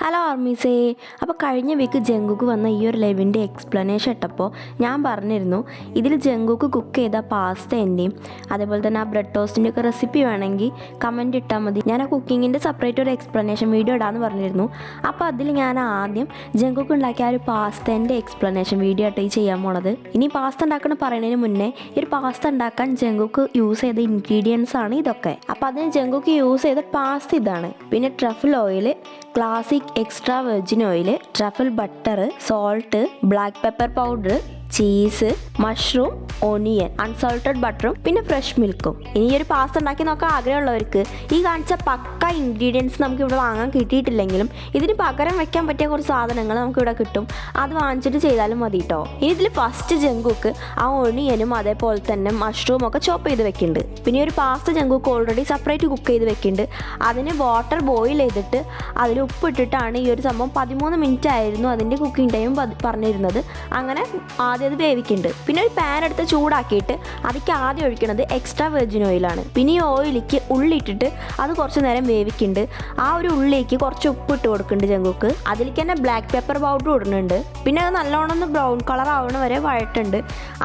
Hello ആർമീസേ. അപ്പോൾ കഴിഞ്ഞ week ജങ്കുക്ക് വന്ന ഈ ഒരു ലൈവിന്റെ എക്സ്പ്ലനേഷൻ ഇട്ടപ്പോൾ ഞാൻ പറഞ്ഞിരുന്നു ഇതിൽ ജങ്കുക്ക് കുക്ക് ചെയ്ത പാസ്തേന്റെയും അതേപോലെ തന്നെ ആ ബ്രെഡ് ടോസ്റ്റിന്റെ ഒക്കെ റെസിപ്പി വേണമെങ്കിൽ കമന്റ് ഇട്ടാൽ മതി. ഞാൻ ആ കുക്കിങ്ങിന്റെ സെപ്പറേറ്റ് ഒരു എക്സ്പ്ലനേഷൻ വീഡിയോ ഇടാമെന്ന് പറഞ്ഞിരുന്നു. അപ്പോൾ അതിൽ ഞാൻ ആദ്യം ജങ്കുക്ക് ഉണ്ടാക്കിയ ആ ഒരു പാസ്തേന്റെ എക്സ്പ്ലനേഷൻ വീഡിയോ ആയിട്ട് ഈ ചെയ്യാൻ പോണത്. ഇനി പാസ്ത ഉണ്ടാക്കണം പറയുന്നതിന് മുന്നേ ഈ ഒരു പാസ്ത ഉണ്ടാക്കാൻ ജങ്കുക്ക് യൂസ് ചെയ്ത ഇൻഗ്രീഡിയൻസ് ആണ് ഇതൊക്കെ. അപ്പോൾ അതിന് ജങ്കുക്ക് യൂസ് ചെയ്ത പാസ്ത ഇതാണ്. പിന്നെ truffle oil classic extra virgin oil truffle butter salt black pepper powder cheese mushroom onion unsalted ബട്ടറും പിന്നെ ഫ്രഷ് മിൽക്കും ഇനി ഒരു പാസ്ത ഉണ്ടാക്കി നോക്കാൻ ആഗ്രഹമുള്ളവർക്ക് ഈ കാണിച്ച പക്ക ഇൻഗ്രീഡിയൻസ് നമുക്ക് ഇവിടെ വാങ്ങാൻ കിട്ടിയിട്ടില്ലെങ്കിലും ഇതിന് പകരം വെക്കാൻ പറ്റിയ കുറച്ച് സാധനങ്ങൾ നമുക്ക് ഇവിടെ കിട്ടും. അത് വാങ്ങിച്ചിട്ട് ചെയ്താലും മതി കേട്ടോ ഇനി ഇതിൽ ഫസ്റ്റ് ജങ്കുക്ക് ആ ഒണിയനും അതേപോലെ തന്നെ മഷ്റൂം ഒക്കെ ചോപ്പ് ചെയ്ത് വെക്കുന്നുണ്ട് പിന്നെ ഒരു പാസ്ത ജങ്കുക്ക് ഓൾറെഡി സെപ്പറേറ്റ് കുക്ക് ചെയ്ത് വെക്കുന്നുണ്ട് അതിന് വാട്ടർ ബോയിൽ ചെയ്തിട്ട് അതിൽ ഉപ്പിട്ടിട്ടാണ് ഈ ഒരു സംഭവം പതിമൂന്ന് മിനിറ്റ് ആയിരുന്നു അതിന്റെ കുക്കിംഗ് ടൈം പറഞ്ഞിരുന്നത്. അങ്ങനെ ആദ്യം അത് വേവിക്കുന്നുണ്ട് പിന്നെ ഒരു പാൻ എടുത്ത് ചൂടാക്കിയിട്ട് അതിക്ക് ആദ്യം ഒഴിക്കുന്നത് എക്സ്ട്രാ വെർജിൻ ഓയിലാണ് പിന്നെ ഈ ഓയിലേക്ക് ഉള്ളിട്ടിട്ട് അത് കുറച്ച് നേരം വേവിക്കുന്നുണ്ട് ആ ഒരു ഉള്ളിലേക്ക് കുറച്ച് ഉപ്പ് ഇട്ട് കൊടുക്കുന്നുണ്ട് ജങ്കുക്ക്. അതിലേക്ക് തന്നെ ബ്ലാക്ക് പെപ്പർ പൗഡർ ഇടുന്നുണ്ട്. പിന്നെ അത് നല്ലോണം ഒന്ന് ബ്രൗൺ കളർ ആവണ വരെ വഴട്ടുണ്ട്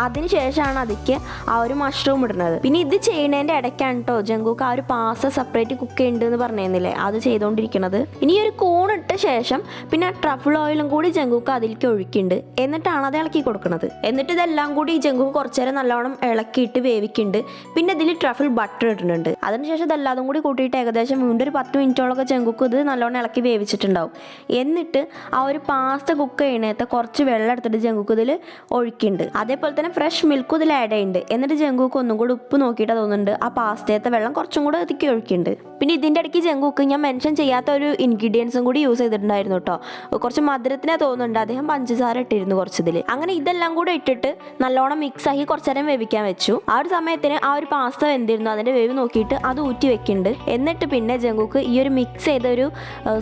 അതിന് ശേഷമാണ് അതിക്ക് ആ ഒരു മഷ്റൂം ഇടുന്നത്. പിന്നെ ഇത് ചെയ്യുന്നതിന്റെ ഇടയ്ക്കാണ് കേട്ടോ ജങ്കുക്ക് ആ ഒരു പാസ്ത സെപ്പറേറ്റ് കുക്ക് ചെയ്യുന്നുണ്ട് എന്ന് പറഞ്ഞിരുന്നില്ലേ? അത് ചെയ്തുകൊണ്ടിരിക്കുന്നത് ഇനി ഒരു കൂൺ ഇട്ട ശേഷം പിന്നെ ട്രഫിൾ ഓയിലും കൂടി ജങ്കുക്ക് അതിലേക്ക് ഒഴിക്കുന്നുണ്ട് എന്നിട്ടാണ് അത് ഇളക്കി കൊടുക്കുന്നത് എന്നിട്ട് ഇതെല്ലാം കൂടി ജങ്കു കുറച്ച് നേരം നല്ലോണം ഇളക്കിയിട്ട് വേവിക്കുന്നുണ്ട്. പിന്നെ ഇതിൽ ട്രഫിൾ ബട്ടർ ഇടുന്നുണ്ട്. അതിനുശേഷം ഇതെല്ലാതും കൂടി കൂട്ടിയിട്ട് ഏകദേശം വീണ്ടും ഒരു പത്ത് മിനിറ്റോളൊക്കെ ജങ്കുക്ക് ഇത് നല്ലോണം ഇളക്കി വേവിച്ചിട്ടുണ്ടാവും. എന്നിട്ട് ആ ഒരു പാസ്ത കുക്ക് ചെയ്യണത്തെ കുറച്ച് വെള്ളം എടുത്തിട്ട് ജങ്കുക്ക് ഇതിൽ ഒഴിക്കുന്നുണ്ട്. അതേപോലെ തന്നെ ഫ്രഷ് മിൽക്കും ഇതിൽ ആഡ് ചെയ്യുന്നുണ്ട്. എന്നിട്ട് ജങ്കുക്ക് ഒന്നും കൂടി ഉപ്പ് നോക്കിയിട്ട് തോന്നുന്നുണ്ട്. ആ പാസ്തയത്തെ വെള്ളം കുറച്ചും കൂടെ ഒതുക്കി ഒഴിക്കുന്നുണ്ട്. പിന്നെ ഇതിന്റെ ഇടയ്ക്ക് ജങ്കുക്ക് ഞാൻ മെൻഷൻ ചെയ്യാത്ത ഒരു ഇൻഗ്രീഡിയൻസും കൂടി യൂസ് ചെയ്തിട്ടുണ്ടായിരുന്നു കേട്ടോ. കുറച്ച് മധുരത്തിനെ തോന്നുന്നുണ്ട്. അദ്ദേഹം പഞ്ചസാര ഇട്ടിരുന്നു കുറച്ചതിൽ അങ്ങനെ ഇതെല്ലാം കൂടെ ഇട്ടിട്ട് നല്ലോണം മിക്സ് ആക്കി കുറച്ച് നേരം വേവിക്കാൻ വെച്ചു. ആ ഒരു സമയത്തിന് ആ ഒരു പാസ്ത വെന്തിരുന്നു. അതിന്റെ വേവ് നോക്കിയിട്ട് അത് ഊറ്റി വെക്കുന്നുണ്ട് എന്നിട്ട് പിന്നെ ജങ്കുക്ക് ഈ ഒരു മിക്സ് ചെയ്ത ഒരു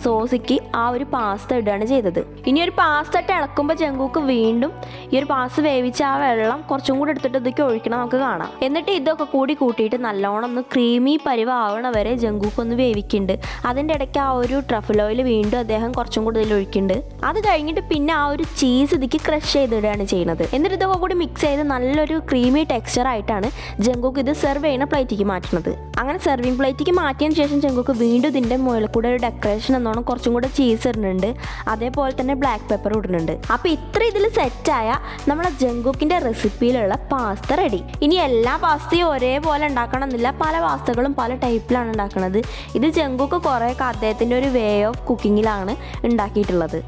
സോസിക്ക് ആ ഒരു പാസ്ത ഇടുകയാണ് ചെയ്തത്. ഇനി ഒരു പാസ്ത ഇട്ട് ഇളക്കുമ്പോൾ ജങ്കുക്ക് വീണ്ടും ഈ ഒരു പാസ്ത വേവിച്ച ആ വെള്ളം കുറച്ചും കൂടെ എടുത്തിട്ട് ഇതൊക്കെ ഒഴിക്കണം നമുക്ക് കാണാം. എന്നിട്ട് ഇതൊക്കെ കൂടി കൂട്ടിയിട്ട് നല്ലോണം ഒന്ന് ക്രീമി പരിവാവണ വരെ ജങ്കുക്ക് ഒന്ന് വേവിക്കുന്നുണ്ട് അതിന്റെ ഇടയ്ക്ക് ആ ഒരു ട്രഫിൽ ഓയിൽ വീണ്ടും അദ്ദേഹം കുറച്ചും കൂടി ഇതിൽ ഒഴിക്കുന്നുണ്ട് അത് കഴിഞ്ഞിട്ട് പിന്നെ ആ ഒരു ചീസ് ഇതിക്ക് ക്രഷ് ചെയ്തിടുകയാണ് ചെയ്യുന്നത്. എന്നിട്ട് ഇതൊക്കെ കൂടി മിക്സ് ചെയ്ത് നല്ലൊരു ക്രീമി ടെക്സ്ചർ ആയിട്ടാണ് ജങ്കുക്ക് ഇത് സെർവ് ചെയ്യുന്ന പ്ലേറ്റിലേക്ക് മാറ്റുന്നത്. അങ്ങനെ സെർവിങ് പ്ലേറ്റിലേക്ക് മാറ്റിയതിന് ശേഷം ജങ്കുക്ക് വീണ്ടും ഇതിന്റെ മുകളിൽ കൂടെ ഒരു ഡെക്കറേഷൻ എന്നോണം കുറച്ചും കൂടെ ചീസ് ഇടുന്നുണ്ട്. അതേപോലെ തന്നെ ബ്ലാക്ക് പെപ്പർ ഇടുന്നുണ്ട്. അപ്പോൾ ഇത്ര ഇതിൽ സെറ്റായ നമ്മുടെ ജങ്കുക്കിന്റെ റെസിപ്പിയിലുള്ള പാസ്ത റെഡി ഇനി എല്ലാ പാസ്തയും ഒരേപോലെ ഉണ്ടാക്കണം എന്നില്ല പല പാസ്തകളും പല ടൈപ്പിലാണ് ഉണ്ടാക്കുന്നത് ഇത് ജങ്കുക്ക് കുറേയൊക്കെ അദ്ദേഹത്തിന്റെ ഒരു വേ ഓഫ് കുക്കിങ്ങിലാണ് ഉണ്ടാക്കിയിട്ടുള്ളത്.